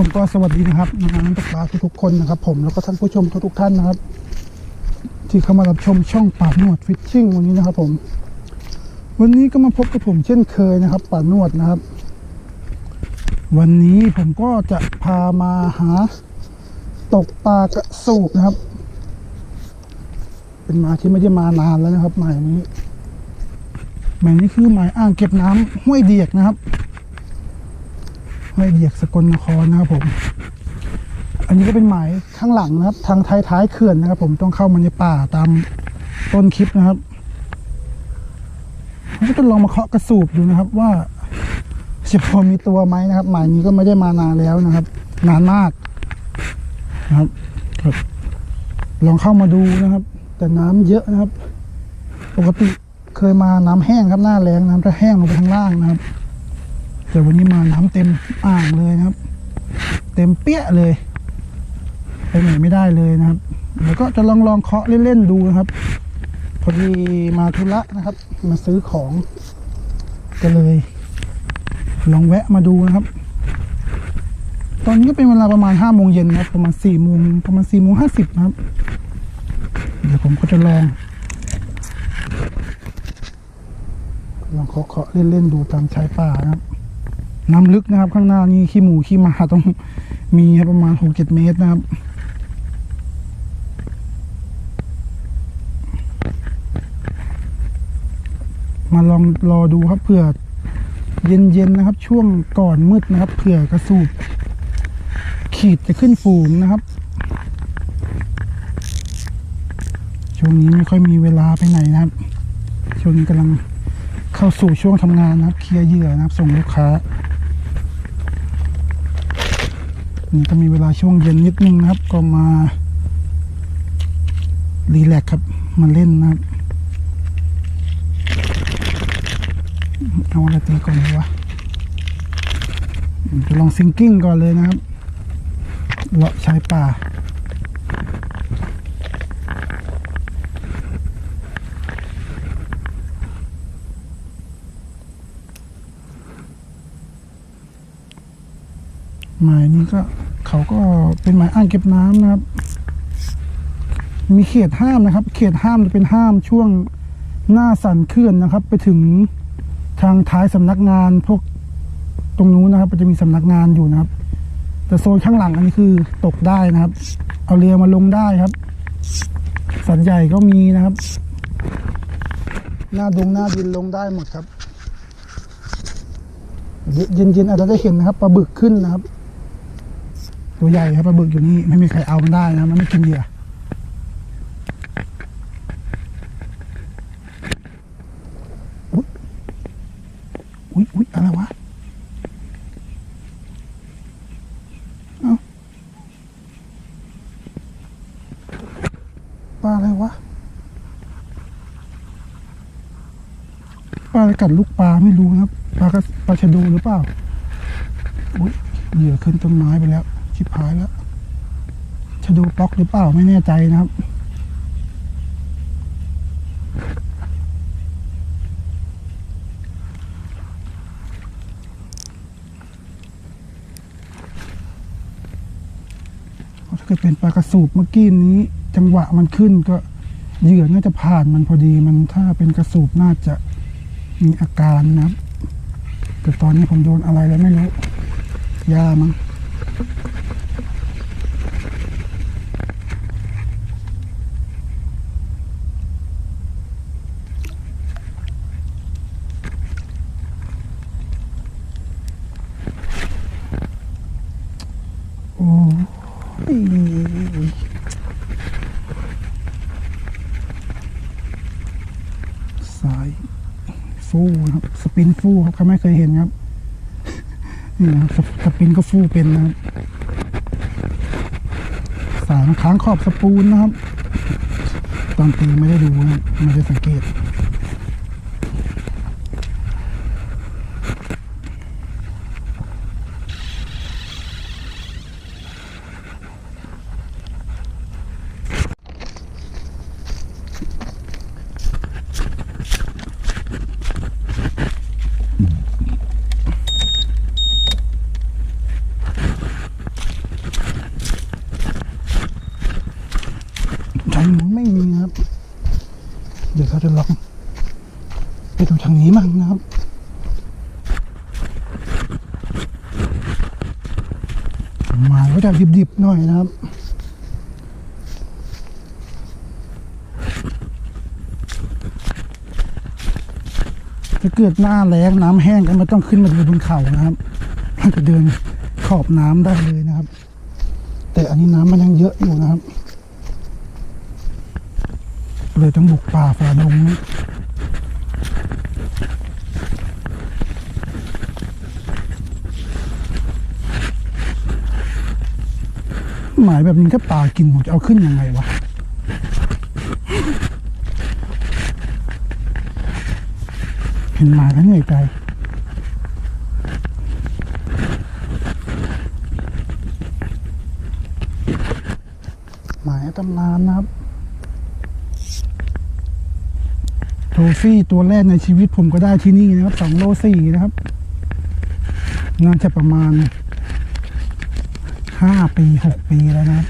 ผมก็สวัสดีนะครับน้องตกปลาทุกๆคนนะครับ ผมแล้วก็ท่านผู้ชมทุกๆท่านนะครับ ที่เข้ามารับชมช่องป่าหนวดฟิชชิ่งวันนี้นะครับ ผม วันนี้ก็มาพบกับผมเช่นเคยนะครับป่าหนวดนะครับ วันนี้ผมก็จะพามาหาตกปลากระสูบนะครับ เป็นมาที่ไม่ได้มานานแล้วนะครับหมายนี้หมายนี้คือหมายอ่างเก็บน้ำห้วยเดียกนะครับ ห้วยเดียกสกลนครนะครับผม อันนี้ก็เป็นหมายข้างหลังนะครับ ทางท้ายท้ายเขื่อนนะครับ ผมต้องเข้ามาในป่าตามต้นคลิปนะครับก็จะลองมาเคาะกระสูบดูนะครับ ว่าจะพอมีตัวไหมนะครับ หมายนี้ก็ไม่ได้มานานแล้วนะครับ นานมากนะครับครับ ลองเข้ามาดูนะครับ แต่น้ำเยอะนะครับ ปกติเคยมาน้ำแห้งครับหน้าแรงน้ำจะแห้งลงไปข้างล่างนะครับ แต่วันนี้มาน้ำเต็มอ่างเลยนะครับ เต็มเปี้ยเลยไปไหนไม่ได้เลยนะครับแล้วก็จะลองลองเคาะเล่นๆดูนะครับ พอดีมาธุระนะครับ มาซื้อของก็เลย ลองแวะมาดูนะครับ ตอนนี้ก็เป็นเวลาประมาณห้าโมงเย็นนะครับ ประมาณสี่โมงประมาณสี่โมงห้าสิบนะครับ เดี๋ยวผมก็จะลองลองเคาะๆเล่นๆดูตามชายป่านะครับ น้ำลึกนะครับ ข้างหน้านี่ขี้หมูขี้หมาต้องมีครับประมาณหกเจ็ดเมตรนะครับมาลองรอดูครับเผื่อเย็นๆนะครับ ช่วงก่อนมืดนะครับเผื่อกระสูบขีดจะขึ้นฝูงนะครับ ช่วงนี้ไม่ค่อยมีเวลาไปไหนนะครับ ช่วงนี้กำลังเข้าสู่ช่วงทำงานนะครับ เคลียร์เหยื่อนะครับ ส่งลูกค้า นี่ก็มีเวลาช่วงเย็นนิดนึงนะครับ ก็มารีแลกครับ มาเล่นนะครับ เอาอะไรตีก่อนดีวะจะลองซิงกิ้งก่อนเลยนะครับ เลาะชายป่า หมายนี้ ก็เขาก็เป็นหมายอ่างเก็บน้ำนะครับ มีเขตห้ามนะครับ เขตห้ามจะเป็นห้ามช่วงหน้าสันเขื่อนนะครับ ไปถึงทางท้ายสำนักงานพวกตรงนู้นนะครับ มันจะมีสำนักงานอยู่นะครับ แต่โซนข้างหลังอันนี้คือตกได้นะครับ เอาเรือมาลงได้ครับ สันใหญ่ก็มีนะครับ หน้าดงหน้าดินลงได้หมดครับ เย็นๆอาจจะได้เห็นนะครับปลาบึกขึ้นนะครับ ตัวใหญ่ครับปลาบึกอยู่นี่ไม่มีใครเอามันได้นะมันไม่กินเหยื่ออุ๊ยอุ๊ยอุ๊ยอะไรวะเอ้าปลาอะไรวะปลาอะไรกัดลูกปลาไม่รู้นะครับปลากระปลาชะโดูหรือเปล่าอุ๊ยเหยื่อขึ้นต้นไม้ไปแล้ว ชิบหายแล้วชะดูปล็อกหรือเปล่าไม่แน่ใจนะครับ ถ้าเกิดเป็นปลากระสูบเมื่อกี้นี้ จังหวะมันขึ้นก็เหยื่อน่าจะผ่านมันพอดีมันถ้าเป็นกระสูบน่าจะมีอาการนะครับ แต่ตอนนี้ผมโดนอะไรแล้วไม่รู้ยามั้งโอ้ย สายฟูนะครับ สปินฟูครับใครไม่เคยเห็นครับ นี่นะครับ สปินก็ฟูเป็นนะครับ สายค้างขอบสปูนนะครับ ตอนตีไม่ได้ดูนะไม่ได้สังเกต ไม่มีครับ เดี๋ยวเราจะลองไปดูทางนี้มั่งนะครับมาก็จะดิบๆหน่อยนะครับถ้าเกิดหน้าแล้งน้ำแห้งก็ไม่ต้องขึ้นมาดูบนเขานะครับมันจะเดินขอบน้ำได้เลยนะครับ แต่อันนี้น้ำมันยังเยอะอยู่นะครับ เลยต้องบุกป่าฝ่าดงนะหมายแบบนี้ถ้าปลากินผมจะเอาขึ้นยังไงวะ เห็นหมาก็เหนื่อยใจหมายตำนานนะครับ โทฟี่ตัวแรกในชีวิตผมก็ได้ที่นี่นะครับสองโลสี่นะครับ น่าจะประมาณห้าปีหกปีแล้วนะครับ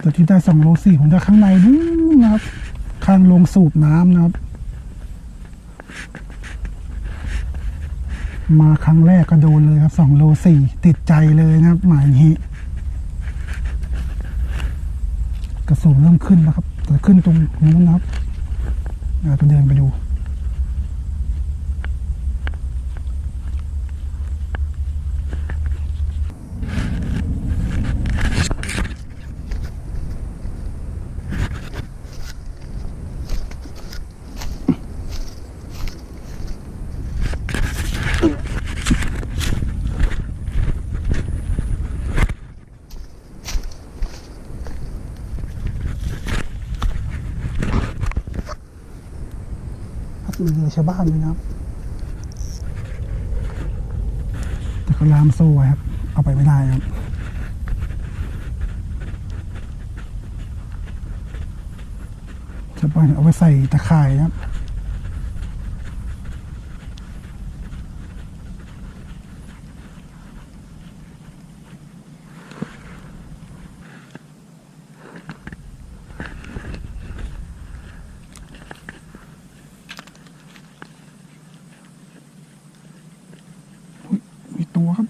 ตัวที่ได้สองโลสี่ผมได้ข้างในนู้นนะครับ ข้างโรงสูบน้ำนะครับ มาครั้งแรกก็โดนเลยครับสองโลสี่ติดใจเลยนะครับหมายนี้กระสูนเริ่มขึ้นแล้วครับจะขึ้นตรงนู้นนะครับเราจะเดินไปดู ครับมีเรือชาวบ้านด้วยนะครับ แต่เขาลามโซ่ไว้ครับ เอาไปไม่ได้ครับชาวบ้านเอาไปใส่ตะข่ายนะครับ มีตัวครับ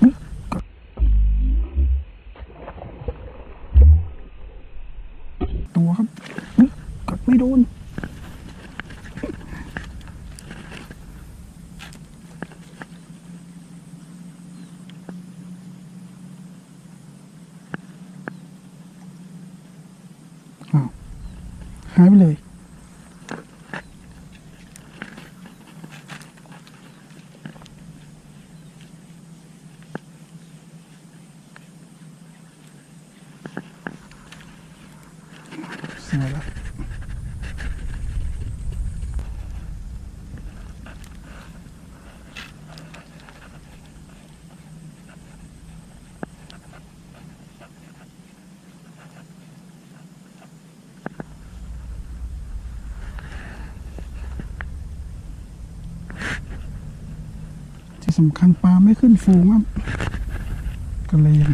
อุ๊ยกัดตัวครับอุ๊ยกัดไม่โดน อ้าว หายไปเลย เสียแล้วที่ สำคัญปลาไม่ขึ้นฟูงครับก็เลยยัง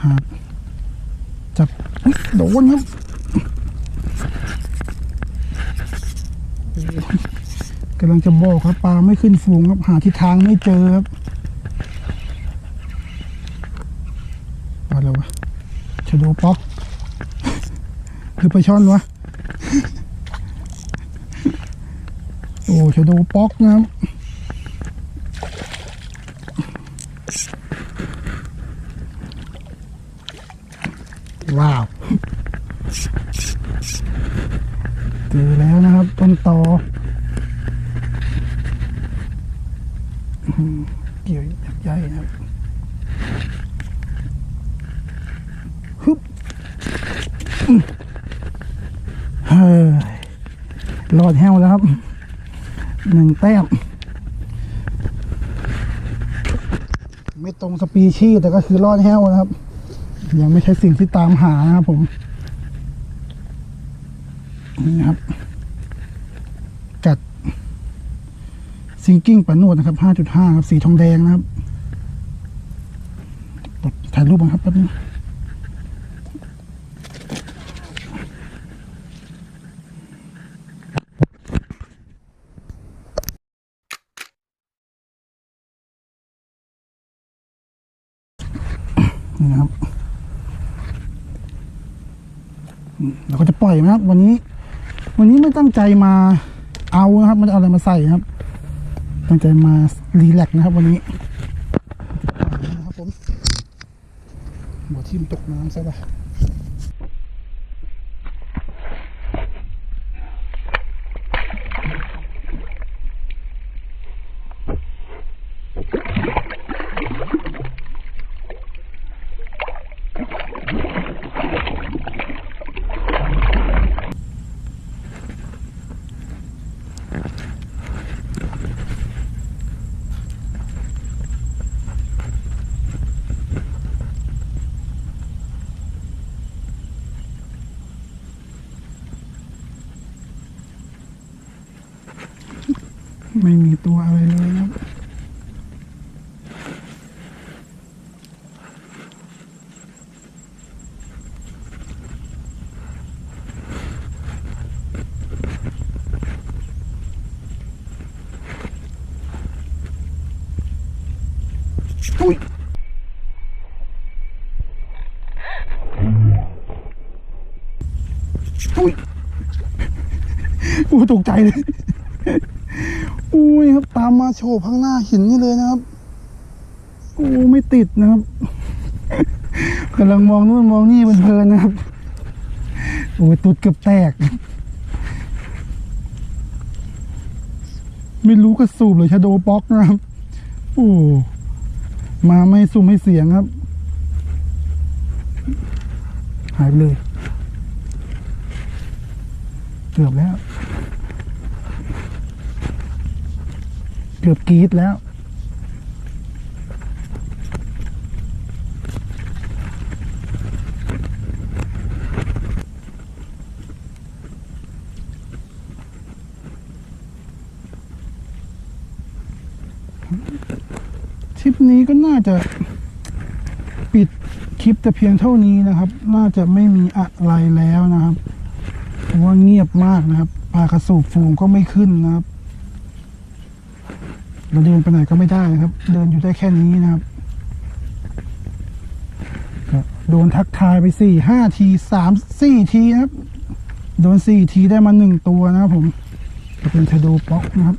หาจับโดนครับโอ้ยกำลังจะบอกครับปลาไม่ขึ้นฟูงครับหาทิศทางไม่เจอครับปลาอะไรวะชะโดป๊อกหรือปลาช่อนวะโอ้ชะโดป๊อกนะครับ ว้าว เจอแล้วนะครับ ต้นตออื้อหือเกี่ยวยักษ์ใหญ่นะครับฮึบอื้อ เฮ้ยรอดแห้วแล้วครับหนึ่งแต้มไม่ตรงสปีชีส์แต่ก็คือรอดแห้วนะครับ ยังไม่ใช่สิ่งที่ตามหานะครับผมนี่นะครับ กัดซิงกิ้งปานวดนะครับ 5.5 ครับ สีทองแดงนะครับกดถ่ายรูปกันครับแป๊บนึงนี่นะครับอืม เราก็จะปล่อยนะครับ วันนี้ วันนี้ไม่ตั้งใจมาเอานะครับ มันเอาอะไรมาใส่นะครับ ตั้งใจมารีแลกซ์นะครับ วันนี้นะครับผมหัวทิ่มตกน้ำซะละ ไม่มีตัวอะไรเลยนะครับอุ้ยอุ้ยอู้ตกใจเลย อุ้ยครับ ตามมาโฉบข้างหน้าหินนี่เลยนะครับโอ้ไม่ติดนะครับกำลังมองนู่นมองนี่เพลินนะครับโอ้ยตุดเกือบแตก ไม่รู้กระสูบหรือชะโดป๊อกนะครับ โอ้มาไม่สุ่มไม่เสียงครับ หายไปเลย เกือบแล้ว เกือบกรีดแล้ว ทริปนี้ก็น่าจะปิดคลิปแต่เพียงเท่านี้นะครับ น่าจะไม่มีอะไรแล้วนะครับ เพราะว่าเงียบมากนะครับ ปลากระสูบฟูงก็ไม่ขึ้นนะครับ เราเดินไปไหนก็ไม่ได้นะครับ เดินอยู่ได้แค่นี้นะครับโดนทักทายไปสี่ห้าทีสามสี่ทีนะครับ โดนสี่ทีได้มาหนึ่งตัวนะครับผมจะเป็นชาโดป๊อกนะครับ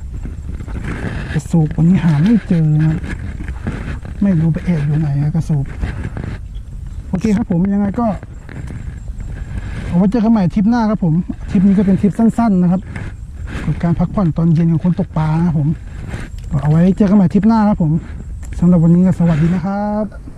กระสูบวันนี้หาไม่เจอนะครับไม่รู้ไปแอบอยู่ไหนครับกระสูบโอเคครับผมยังไงก็เอาไว้เจอกันใหม่ทริปหน้าครับผมทริปนี้ก็เป็นทริปสั้น ๆ นะครับกับการพักผ่อนตอนเย็นของคนตกปลานะครับผม เอาไว้เจอกันใหม่ทริปหน้าครับผมสำหรับวันนี้ก็สวัสดีนะครับ